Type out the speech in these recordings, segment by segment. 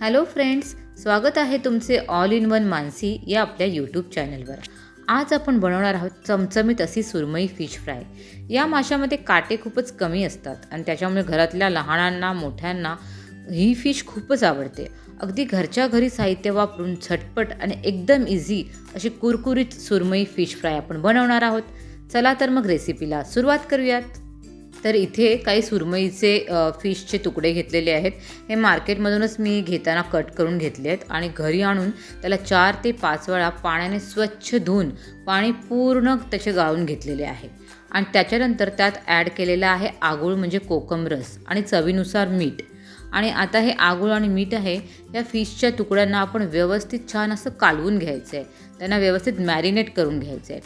Hello friends स्वागत आहे तुमचे ऑल इन वन मानसी या आपल्या यूट्यूब चॅनलवर आज आपण बनवणार आहोत चमचमीत अशी सुरमई फिश फ्राय या माशामध्ये काटे खूपच कमी असतात आणि त्याच्यामुळे घरातल्या लहानांना मोठ्यांना ही फिश खूपच आवडते. अगदी घरच्या घरी साहित्य वापरून झटपट आणि एकदम इझी अशी कुरकुरीत सुरमई फिश फ्राय आपण बनवणार आहोत. चला तर मग रेसिपीला सुरुवात करूयात. तर इथे काही सुरमईचे फिशचे तुकडे घेतलेले आहेत. हे मार्केटमधूनच मी घेताना कट करून घेतले आहेत आणि घरी आणून त्याला चार ते पाच वेळा पाण्याने स्वच्छ धुवून पाणी पूर्ण त्याचे गाळून घेतलेले आहे. आणि त्याच्यानंतर त्यात ॲड केलेला आहे आगूळ म्हणजे कोकम रस आणि चवीनुसार मीठ. आणि आता हे आगूळ आणि मीठ आहे या फिशच्या तुकड्यांना आपण व्यवस्थित छान असं कालवून घ्यायचं आहे त्यांना व्यवस्थित मॅरिनेट करून घ्यायचं आहे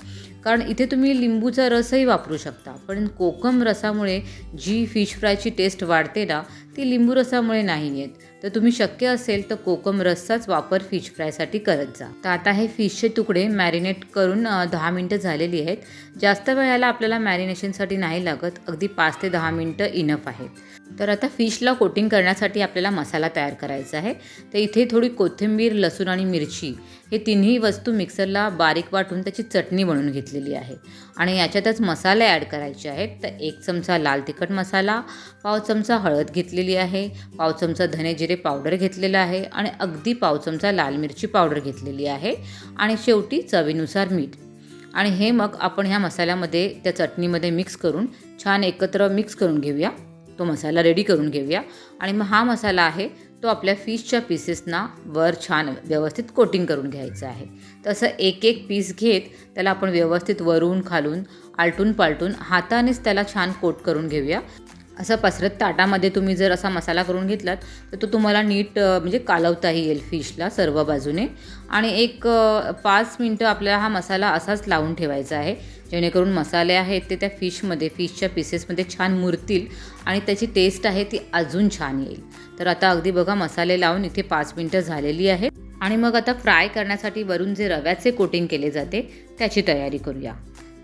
कारण इथे तुम्ही लिंबूचा रसही वापरू शकता पण कोकम रसामुळे जी फिश फ्रायची टेस्ट वाढते ना ती लिंबू रसामुळे नाही येत. तर तुम्ही शक्य असेल तर कोकम रसचाच वापर फिश फ्रायसाठी करत जा. तर आता हे फिशचे तुकडे मॅरिनेट करून दहा मिनटं झालेली आहेत. जास्त वेळाला आपल्याला मॅरिनेशनसाठी नाही लागत. अगदी पाच ते दहा मिनटं इनफ आहेत तर आता फिशला कोटिंग करण्यासाठी आपल्याला मसाला तयार करायचा आहे. तर इथे थोडी कोथिंबीर लसूण आणि मिरची हे तिन्ही वस्तू मिक्सरला बारीक वाटून त्याची चटणी बनवून घेतलेली आहे. आणि याच्यातच मसाले ॲड करायचे आहेत. तर एक चमचा लाल तिखट मसाला पाव चमचा हळद घेतलेली आहे पाव चमचा धने जिरे पावडर घेतलेला आहे आणि अगदी पाव चमचा लाल मिरची पावडर घेतलेली आहे आणि शेवटी चवीनुसार मीठ. आणि हे मग आपण ह्या मसाल्यामध्ये त्या चटणीमध्ये मिक्स करून छान एकत्र मिक्स करून घेऊया. तो मसाला रेडी करून घेऊया. आणि मग हा मसाला आहे तो आपल्या फिशच्या पीसेसना वर छान व्यवस्थित कोटिंग करून घ्यायचं आहे. तसं एक एक पीस घेत त्याला आपण व्यवस्थित वरून खालून आलटून पालटून हातानेच त्याला छान कोट करून घेऊया. असं पसरत ताटामध्ये तुम्ही जर असा मसाला करून घेतलात तर तो तुम्हाला नीट म्हणजे कालवताही येईल फिशला सर्व बाजूने. आणि एक पाच मिनटं आपल्याला हा मसाला असाच लावून ठेवायचा आहे. जेणेकरून मसाले आहेत ते त्या फिशमध्ये फिशच्या पीसेसमध्ये छान मुरतील आणि त्याची टेस्ट आहे ती अजून छान येईल. तर आता अगदी बघा मसाले लावून इथे पाच मिनटं झालेली आहे आणि मग आता फ्राय करण्यासाठी वरून जे रव्याचे कोटिंग केले जाते त्याची तयारी करूया.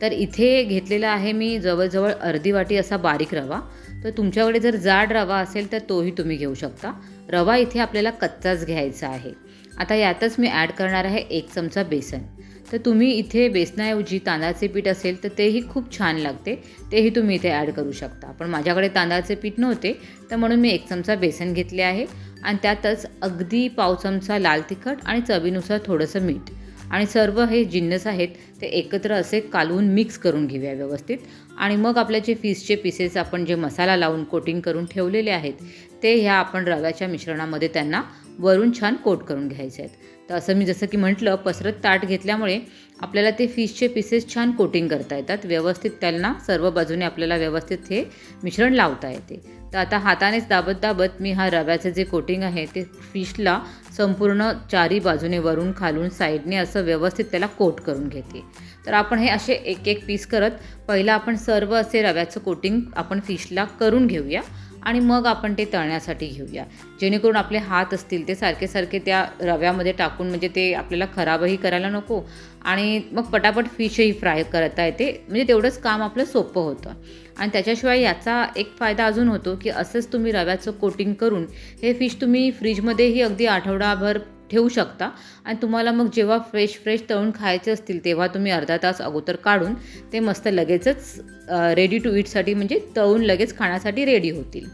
तर इथे घेतलेला आहे मी जवळजवळ अर्धी वाटी असा बारीक रवा. तर तुमच्याकडे जर जाड रवा असेल तर तोही तुम्ही घेऊ शकता. रवा इथे आपल्याला कच्चाच घ्यायचा आहे. आता यातच मी ॲड करणार आहे एक चमचा बेसन. तर तुम्ही इथे बेसनाऐवजी तांदळाचे पीठ असेल तर तेही खूप छान लागते. तेही तुम्ही इथे ॲड करू शकता. पण माझ्याकडे तांदळाचे पीठ नव्हते तर म्हणून मी एक चमचा बेसन घेतले आहे. आणि त्यातच अगदी पाव चमचा लाल तिखट आणि चवीनुसार थोडंसं मीठ. आणि सर्व हे जिन्नस आहेत ते एकत्र असे कालवून मिक्स करून घेऊया व्यवस्थित. आणि मग आपल्या जे फिशचे पीसेस आपण जे मसाला लावून कोटिंग करून ठेवलेले आहेत ते ह्या आपण रव्याच्या मिश्रणामध्ये त्यांना वरून छान कोट करून घ्यायचे आहेत. तर असं मी जसं की म्हटलं पसरत ताट घेतल्यामुळे आपल्याला ते फिशचे पीसेस छान कोटिंग करता येतात. व्यवस्थित त्यांना सर्व बाजूने आपल्याला व्यवस्थित हे मिश्रण लावता येते. तर आता हातानेच दाबत दाबत मी हा रव्याचं जे कोटिंग आहे ते फिशला संपूर्ण चारी बाजूने वरून खालून साईडने असं व्यवस्थित त्याला कोट करून घेते. तर आपण हे असे एक एक पीस करत पहिला आपण सर्व असे रव्याचं कोटिंग आपण फिशला करून घेऊया. आणि मग आपण ते तळण्यासाठी घेऊया. जेणेकरून आपले हात असतील ते सारखे सारखे त्या रव्यामध्ये टाकून म्हणजे ते आपल्याला खराबही करायला नको आणि मग पटापट फिशही फ्राय करता येते. म्हणजे तेवढंच काम आपलं सोपं होतं. आणि त्याच्याशिवाय याचा एक फायदा अजून होतो की असंच तुम्ही रव्याचं कोटिंग करून हे फिश तुम्ही फ्रीजमध्येही अगदी आठवडाभर ठेवू शकता. आणि तुम्हाला मग जेव्हा फ्रेश फ्रेश तळून खायचे असतील तेव्हा तुम्ही अर्धा तास अगोदर काढून ते मस्त लगेचच रेडी टू ईटसाठी म्हणजे तळून लगेच खाण्यासाठी रेडी होतील.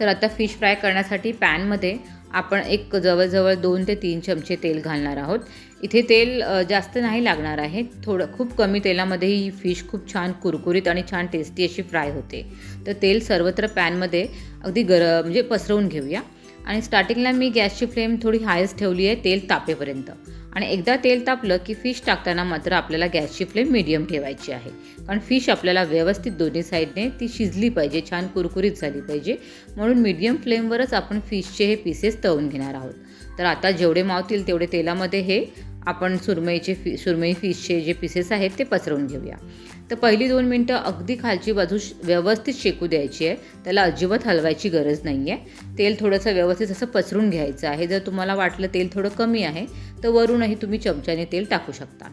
तर आता फिश फ्राय करण्यासाठी पॅनमध्ये आपण एक जवळजवळ दोन ते तीन चमचे तेल घालणार आहोत. इथे तेल जास्त नाही लागणार आहे. थोडं खूप कमी तेलामध्ये ही फिश खूप छान कुरकुरीत आणि छान टेस्टी अशी फ्राय होते. तर तेल सर्वत्र पॅनमध्ये अगदी गर म्हणजे पसरवून घेऊया. आणि स्टार्टिंगला मी गॅसची फ्लेम थोडी हायच ठेवली आहे तेल तापेपर्यंत. आणि एकदा तेल तापलं की फिश टाकताना मात्र आपल्याला गॅसची फ्लेम मीडियम ठेवायची आहे. कारण फिश आपल्याला व्यवस्थित दोन्ही साईडने ती शिजली पाहिजे छान कुरकुरीत झाली पाहिजे. म्हणून मीडियम फ्लेमवरच आपण फिशचे हे पीसेस तळून घेणार आहोत. तर आता जेवढे मावतील तेवढे तेलामध्ये हे आपण सुरमईचे फि सुरमई फिशचे जे पीसेस आहेत ते पसरवून घेऊया. तर पहिली दोन मिनटं अगदी खालची बाजू व्यवस्थित शेकू द्यायची आहे. त्याला अजिबात हलवायची गरज नाही आहे तेल थोडंसं व्यवस्थित असं पसरून घ्यायचं आहे. जर तुम्हाला वाटलं तेल थोडं कमी आहे तर वरूनही तुम्ही चमच्याने तेल टाकू शकता.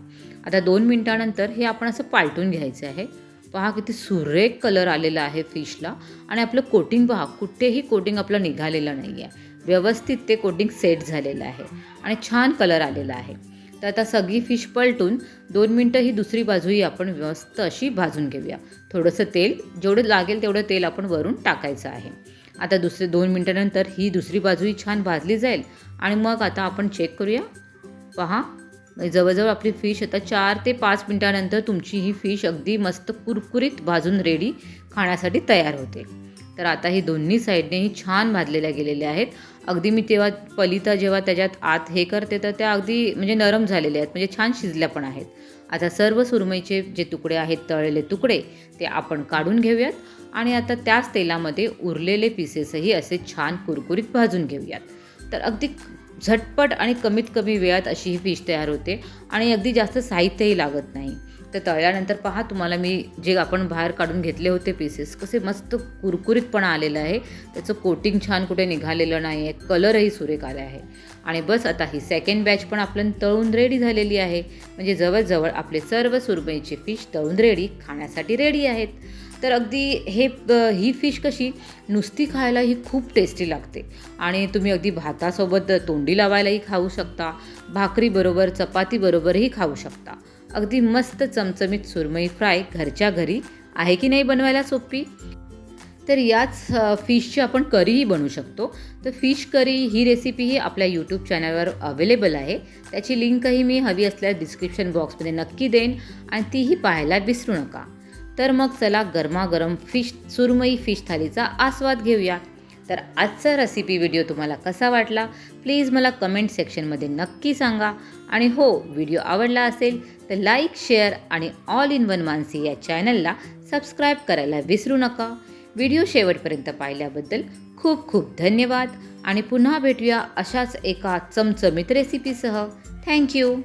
आता दोन मिनटानंतर हे आपण असं पालटून घ्यायचं आहे. पहा किती सुरेख कलर आलेला आहे फिशला. आणि आपलं कोटिंग पहा कुठेही कोटिंग आपलं निघालेलं नाही आहे व्यवस्थित ते कोटिंग सेट झालेलं आहे. आणि छान कलर आलेला आहे. तर आता सगळी फिश पलटून दोन मिनटं ही दुसरी बाजूही आपण मस्त अशी भाजून घेऊया. थोडंसं तेल जेवढं लागेल तेवढं तेल आपण वरून टाकायचं आहे. आता दुसरे दोन मिनटानंतर ही दुसरी बाजूही छान भाजली जाईल. आणि मग आता आपण चेक करूया. पहा जवळजवळ आपली फिश आता चार ते पाच मिनटानंतर तुमची ही फिश अगदी मस्त कुरकुरीत भाजून रेडी खाण्यासाठी तयार होते. तर आता ही दोन्ही साईडनेही छान भाजलेल्या गेलेल्या आहेत. अगदी मी तेव्हा पलिता जेव्हा त्याच्यात आत हे करते तर त्या अगदी म्हणजे नरम झालेल्या आहेत म्हणजे छान शिजल्या पण आहेत. आता सर्व सुरमईचे जे तुकडे आहेत तळलेले तुकडे ते आपण काढून घेऊयात आणि आता त्याच तेलामध्ये उरलेले पीसेसही असे छान कुरकुरीत भाजून घेऊयात. तर अगदी झटपट आणि कमीत कमी वेळात अशी ही फिश तयार होते आणि अगदी जास्त साहित्यही लागत नाही. तर तळल्यानंतर पहा तुम्हाला मी जे आपण बाहेर काढून घेतले होते पीसेस कसे मस्त कुरकुरीतपणा आलेलं आहे. त्याचं कोटिंग छान कुठे निघालेलं नाही आहे कलरही सुरेख आला आहे. आणि बस आता ही सेकंड बॅच पण आपण तळून रेडी झालेली आहे. म्हणजे जवळजवळ आपले सर्व सुरमईचे फिश तळून रेडी खाण्यासाठी रेडी आहेत. तर अगदी हे ही फिश कशी नुसती खायला ही खूप टेस्टी लागते. आणि तुम्ही अगदी भातासोबत तोंडी लावायलाही खाऊ शकता भाकरीबरोबर चपातीबरोबरही खाऊ शकता. अगदी मस्त चमचमीत सुरमई फ्राय घरच्या घरी आहे की नाही बनवायला सोपी तर याच फिशची आपण करीही बनवू शकतो. तर फिश करी ही रेसिपीही आपल्या यूट्यूब चॅनलवर अवेलेबल आहे. त्याची लिंकही मी हवी असल्यास डिस्क्रिप्शन बॉक्समध्ये नक्की देईन आणि तीही पाहायला विसरू नका. तर मग चला गरमागरम फिश सुरमई फिश थालीचा आस्वाद घेऊया. तर आजचा रेसिपी व्हिडिओ तुम्हाला कसा वाटला? प्लीज मला कमेंट सेक्शनमध्ये नक्की सांगा. आणि हो व्हिडिओ आवडला असेल तर लाईक शेअर आणि ऑल इन वन मानसी या चॅनलला सबस्क्राईब करायला विसरू नका. व्हिडिओ शेवटपर्यंत पाहिल्याबद्दल खूप खूप धन्यवाद आणि पुन्हा भेटूया अशाच एका चमचमीत रेसिपीसह थँक्यू